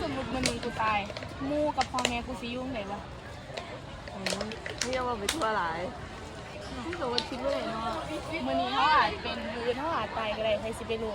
ว่าถ้าสมมติมันนี้กูตายหมู่กับพ่อแม่กูสิยุ่งไหนวะนี่ยังว่าไปทั่วหลายที่สมมติคิดว่าเลยเนาะมันนี้เขาอาจเป็นมือเขาอาจตายก็ได้ใครสิไปรู้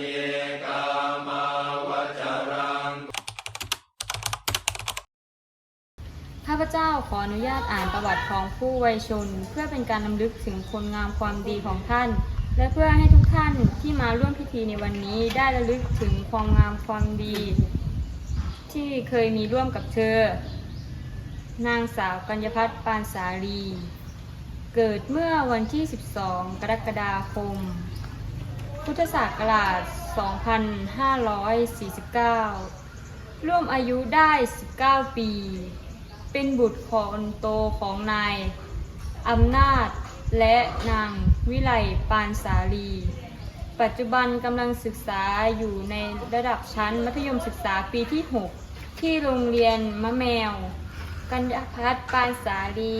อยู่ซอยเนี่ยแม่ข้าพเจ้าขออนุญาตอ่านประวัติของผู้วัยชน เพื่อเป็นการนำลึกถึงคุณงามความดีของท่าน และเพื่อให้ทุกท่านที่มาร่วมพิธีในวันนี้ได้ระลึกถึงความงามความดี ที่เคยมีร่วมกับเธอ นางสาวกัญญพัฒน์ปานสาลี เกิดเมื่อวันที่ 12 กรกฎาคม พุทธศักราช 2549 ร่วมอายุได้ 19 ปี เป็นบุตรคนโตของนายอำนาจและนางวิไลปานสาลี ปัจจุบันกำลังศึกษาอยู่ในระดับชั้นมัธยมศึกษาปีที่ 6 ที่โรงเรียนมะแมว กัญญาพัฒน์ปานสาลี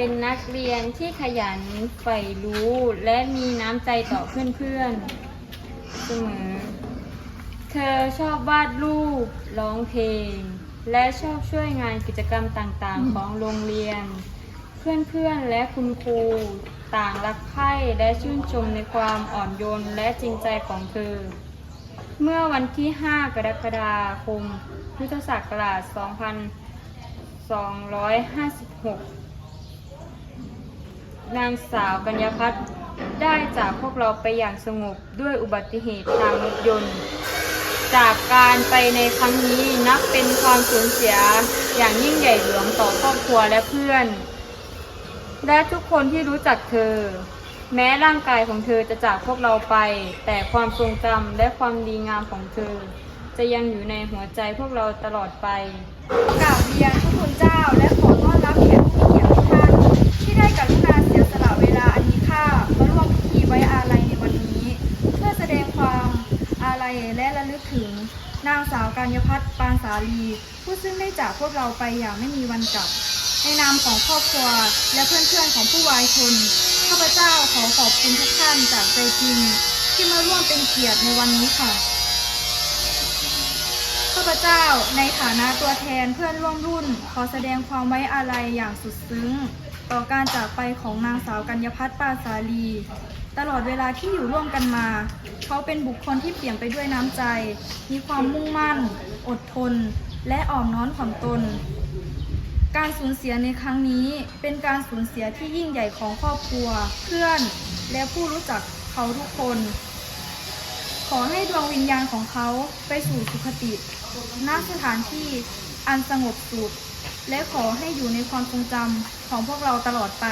เป็นนักเรียนที่ขยันใฝ่รู้และมีน้ำใจต่อเพื่อนๆเสมอ เธอชอบวาดรูปร้องเพลง และชอบช่วยงานกิจกรรมต่างๆ ของโรงเรียน เพื่อนๆและคุณครูต่างรักใคร่และชื่นชมในความอ่อนโยนและจริงใจของเธอ เมื่อวันที่ 5 กรกฎาคม พุทธศักราช2256 นางสาวกัญญาพัฒน์ได้จากพวกเราไปอย่างสงบด้วยอุบัติเหตุทางรถยนต์ จากการไปในครั้งนี้นับเป็นความสูญเสียอย่างยิ่งใหญ่หลวงต่อครอบครัวและเพื่อน และทุกคนที่รู้จักเธอ แม้ร่างกายของเธอจะจากพวกเราไป แต่ความทรงจำและความดีงามของเธอ จะยังอยู่ในหัวใจพวกเราตลอดไปกราบเรียนพระคุณเจ้าและ นางสาวกัญญพัฒน์ปานสาลี ผู้ซึ่งได้จากพวกเราไปอย่างไม่มีวันกลับ ในนามของครอบครัวและเพื่อนๆของผู้วายชนข้าพเจ้าขอขอบคุณทุกท่านจากใจจริง ที่มาร่วมเป็นเกียรติในวันนี้ค่ะข้าพเจ้าในฐานะตัวแทนเพื่อนร่วมรุ่น ขอแสดงความไว้อาลัยอย่างสุดซึ้ง ต่อการจากไปของนางสาวกัญญพัฒน์ปาสาลี ตลอดเวลาที่อยู่ร่วมกันมา เขาเป็นบุคคลที่เปลี่ยนไปด้วยน้ำใจ มีความมุ่งมั่น อดทน และอ่อมน้อมถ่อมตน การสูญเสียในครั้งนี้เป็นการสูญเสียที่ยิ่งใหญ่ของครอบครัว เพื่อน และผู้รู้จักเขาทุกคน ขอให้ดวงวิญญาณของเขาไปสู่สุคติณสถานที่อันสงบสุข และขอให้อยู่ในความทรงจำของพวกเราตลอดไป